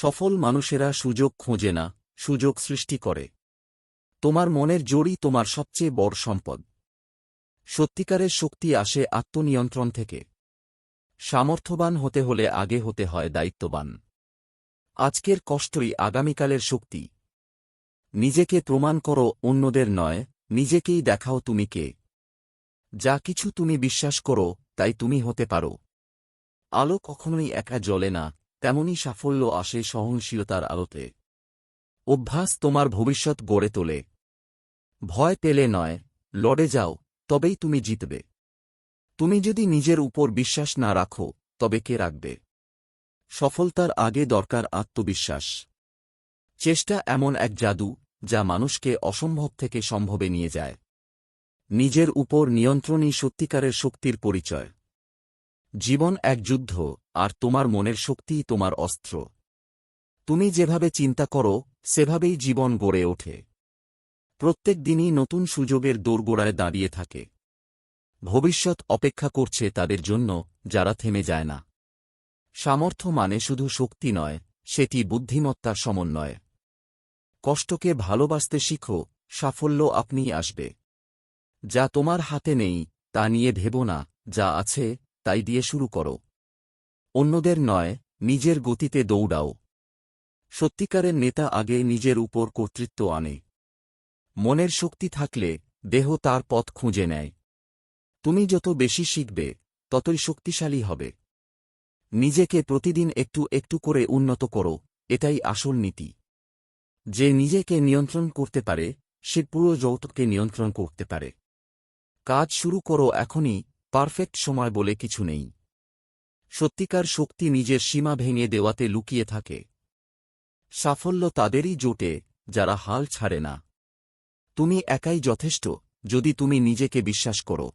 সফল মানুষেরা সুযোগ খোঁজে না, সুযোগ সৃষ্টি করে। তোমার মনের জোরই তোমার সবচেয়ে বড় সম্পদ। সত্যিকারের শক্তি আসে আত্মনিয়ন্ত্রণ থেকে। সামর্থ্যবান হতে হলে আগে হতে হয় দায়িত্ববান। আজকের কষ্টই আগামীকালের শক্তি। নিজেকে প্রমাণ করো অন্যদের নয়, নিজেকেই দেখাও তুমি কে। যা কিছু তুমি বিশ্বাস করো, তাই তুমি হতে পারো। আলো কখনোই একা জ্বলে না তেমনি সাফল্য আসে সহনশীলতার আলোতে। অভ্যাস তোমার ভবিষ্যৎ গড়ে তোলে। ভয় পেলে নয়, লড়ে যাও, তবেই তুমি জিতবে। তুমি যদি নিজের উপর বিশ্বাস না রাখো, তবে কে রাখবে? সফলতার আগে দরকার আত্মবিশ্বাস। চেষ্টা এমন এক জাদু, যা মানুষকে অসম্ভব থেকে সম্ভবে নিয়ে যায়। নিজের উপর নিয়ন্ত্রণই সত্যিকারের শক্তির পরিচয়। জীবন এক যুদ্ধ। আর তোমার মনের শক্তিই তোমার অস্ত্র। তুমি যেভাবে চিন্তা করো, সেভাবেই জীবন গড়ে ওঠে। প্রত্যেক দিনই নতুন সুযোগের দোরগোড়ায় দাঁড়িয়ে থাকে। ভবিষ্যৎ অপেক্ষা করছে তাদের জন্য, যারা থেমে যায় না। সামর্থ্য মানে শুধু শক্তি নয়, সেটি বুদ্ধিমত্তার সমন্বয়। কষ্টকে ভালোবাসতে শিখো, সাফল্য আপনিই আসবে। যা তোমার হাতে নেই, তা নিয়ে ভেব না, যা আছে, তাই দিয়ে শুরু করো। অন্যদের নয়, নিজের গতিতে দৌড়াও। সত্যিকারের নেতা আগে নিজের উপর কর্তৃত্ব আনে। মনের শক্তি থাকলে দেহ তার পথ খুঁজে নেয়। তুমি যত বেশি শিখবে, ততই শক্তিশালী হবে। নিজেকে প্রতিদিন একটু একটু করে উন্নত করো, এটাই আসল নীতি। যে নিজেকে নিয়ন্ত্রণ করতে পারে, সে পুরো যৌতুককে নিয়ন্ত্রণ করতে পারে। কাজ শুরু করো এখনই, পারফেক্ট সময় বলে কিছু নেই। সত্যিকার শক্তি নিজের সীমা ভেঙে দেওয়াতে লুকিয়ে থাকে। সাফল্য তাদেরই জোটে, যারা হাল ছাড়ে না। তুমি একাই যথেষ্ট, যদি তুমি নিজেকে বিশ্বাস করো।